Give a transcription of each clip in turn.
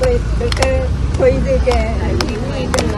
对，推推可以这个啊，因为这个。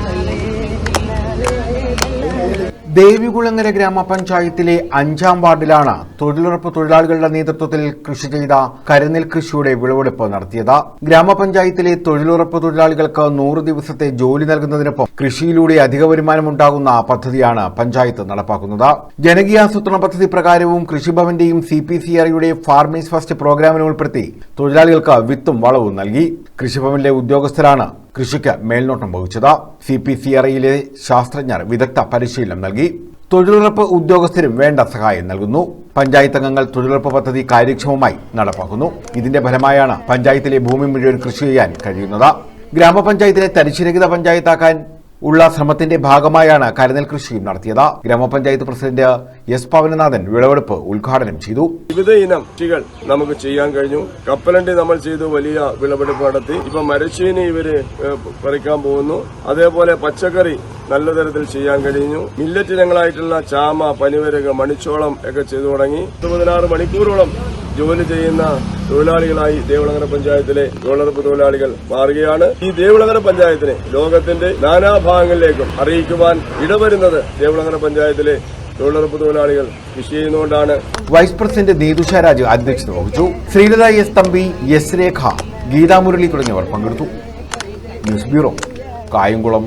ദേവികുളങ്ങര ഗ്രാമപഞ്ചായത്തിലെ അഞ്ചാം വാർഡിലാണ് തൊഴിലുറപ്പ് തൊഴിലാളികളുടെ നേതൃത്വത്തിൽ കൃഷി ചെയ്ത കരനെൽ കൃഷിയുടെ വിളവെടുപ്പ് നടത്തിയത്. ഗ്രാമപഞ്ചായത്തിലെ തൊഴിലുറപ്പ് തൊഴിലാളികൾക്ക് നൂറ് ദിവസത്തെ ജോലി നൽകുന്നതിനൊപ്പം കൃഷിയിലൂടെ അധിക വരുമാനം ഉണ്ടാകുന്ന പദ്ധതിയാണ് പഞ്ചായത്ത് നടപ്പാക്കുന്നത്. ജനകീയാസൂത്രണ പദ്ധതി പ്രകാരവും കൃഷിഭവന്റെയും സി പി സി ആർയുടെ ഫാർമേഴ്സ് ഫസ്റ്റ് പ്രോഗ്രാമിനെ ഉൾപ്പെടുത്തി തൊഴിലാളികൾക്ക് വിത്തും വളവും നൽകി. കൃഷിഭവനിലെ ഉദ്യോഗസ്ഥരാണ് കൃഷിക്ക് മേൽനോട്ടം വഹിച്ചത് സി പി സി ആർഐയിലെ ശാസ്ത്രജ്ഞർ വിദഗ്ധ പരിശീലനം നൽകി. തൊഴിലുറപ്പ് ഉദ്യോഗസ്ഥരും വേണ്ട സഹായം നൽകുന്നു. പഞ്ചായത്ത് അംഗങ്ങൾ തൊഴിലുറപ്പ് പദ്ധതി കാര്യക്ഷമമായി നടപ്പാക്കുന്നു. ഇതിന്റെ ഫലമായാണ് പഞ്ചായത്തിലെ ഭൂമി മുഴുവൻ കൃഷി ചെയ്യാൻ കഴിയുന്നത്. ഗ്രാമപഞ്ചായത്തിനെ തരിശുരഹിത പഞ്ചായത്താക്കാൻ ഉള്ള ശ്രമത്തിന്റെ ഭാഗമായാണ് കരുനെൽ കൃഷിയും നടത്തിയത്. ഗ്രാമപഞ്ചായത്ത് പ്രസിഡന്റ് എസ് പവനനാഥൻ വിളവെടുപ്പ് ഉദ്ഘാടനം ചെയ്തു. വിവിധ ഇനം കൃഷികൾ നമുക്ക് ചെയ്യാൻ കഴിഞ്ഞു. കപ്പലണ്ടി നമ്മൾ ചെയ്തു വലിയ വിളവെടുപ്പ് നടത്തി. ഇപ്പൊ മരച്ചീനി ഇവർ പറിക്കാൻ പോകുന്നു. അതേപോലെ പച്ചക്കറി നല്ല തരത്തിൽ ചെയ്യാൻ കഴിഞ്ഞു. മില്ലറ്റ് ഇനങ്ങളായിട്ടുള്ള ചാമ പനിവരക മണിച്ചോളം ഒക്കെ ചെയ്തു തുടങ്ങി. പതിനാറ് മണിക്കൂറോളം ജോലി ചെയ്യുന്ന തൊഴിലാളികളായി ദേവളങ്ങര പഞ്ചായത്തിലെ തൊഴിലുറപ്പ് തൊഴിലാളികൾ മാറുകയാണ്. ഈ ദേവളങ്ങര പഞ്ചായത്തിനെ ലോകത്തിന്റെ നാനാഭാഗങ്ങളിലേക്കും അറിയിക്കുവാൻ ഇടവരുന്നത് ദേവളങ്ങര പഞ്ചായത്തിലെ തൊഴിലുറപ്പ് തൊഴിലാളികൾ കൃഷി വൈസ് പ്രസിഡന്റ് നീതുഷ രാജു അധ്യക്ഷത വഹിച്ചു. ശ്രീലത എസ് തമ്പി എസ് രേഖ ഗീതാമുരളി തുടങ്ങിയവർ പങ്കെടുത്തു. News bureau Kayamkulam.